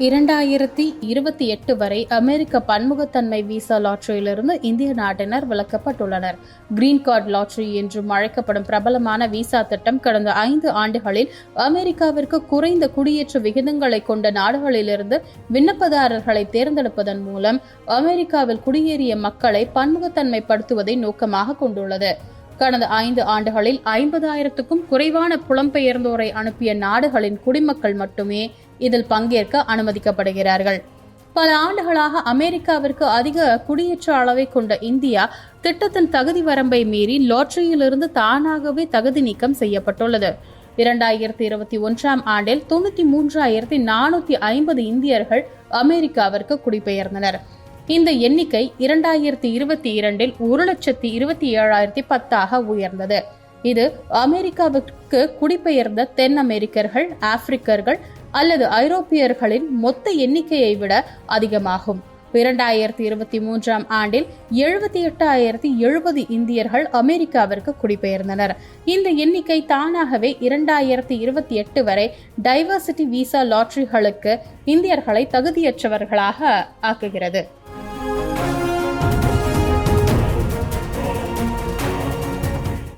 இரண்டாயிரத்தி இருபத்தி எட்டு வரை அமெரிக்க பன்முகத்தன்மை விசா லாட்டரியிலிருந்து இந்திய நாட்டினர் விலக்கப்பட்டுள்ளனர். கிரீன் கார்டு லாட்டரி என்றும் அழைக்கப்படும் பிரபலமான விசா திட்டம் கடந்த ஐந்து ஆண்டுகளில் அமெரிக்காவிற்கு குறைந்த குடியேற்ற விகிதங்களை கொண்ட நாடுகளிலிருந்து விண்ணப்பதாரர்களை தேர்ந்தெடுப்பதன் மூலம் அமெரிக்காவில் குடியேறிய மக்களை பன்முகத்தன்மைப்படுத்துவதை நோக்கமாக கொண்டுள்ளது. கடந்த ஐந்து ஆண்டுகளில் ஐம்பதாயிரத்துக்கும் குறைவான புலம்பெயர்ந்தோரை அனுப்பிய நாடுகளின் குடிமக்கள் மட்டுமே இதில் பங்கேற்க அனுமதிக்கப்படுகிறார்கள். பல ஆண்டுகளாக அமெரிக்காவிற்கு அதிக குடியேற்ற அளவை கொண்ட இந்தியா திட்டத்தின் தகுதி வரம்பை மீறி லாட்டரியிலிருந்து தானாகவே தகுதி நீக்கம் செய்யப்பட்டுள்ளது. இரண்டாயிரத்தி இருபத்தி ஒன்றாம் ஆண்டில் தொண்ணூற்றி மூன்றாயிரத்தி நானூற்றி ஐம்பது இந்தியர்கள் அமெரிக்காவிற்கு குடிபெயர்ந்தனர். இந்த எண்ணிக்கை இரண்டாயிரத்தி இருபத்தி இரண்டில் ஒரு லட்சத்தி இருபத்தி ஏழாயிரத்தி பத்தாக உயர்ந்தது. இது அமெரிக்காவிற்கு குடிபெயர்ந்த தென் அமெரிக்கர்கள் ஆப்பிரிக்கர்கள் அல்லது ஐரோப்பியர்களின் மொத்த எண்ணிக்கையை விட அதிகமாகும். இரண்டாயிரத்தி இருபத்தி மூன்றாம் ஆண்டில் எழுபத்தி எட்டாயிரத்தி எழுபது இந்தியர்கள் அமெரிக்காவிற்கு குடிபெயர்ந்தனர். இந்த எண்ணிக்கை தானாகவே இரண்டாயிரத்தி இருபத்தி எட்டு வரை டைவர்சிட்டி விசா லாட்டரிகளுக்கு இந்தியர்களை தகுதியற்றவர்களாக ஆக்குகிறது.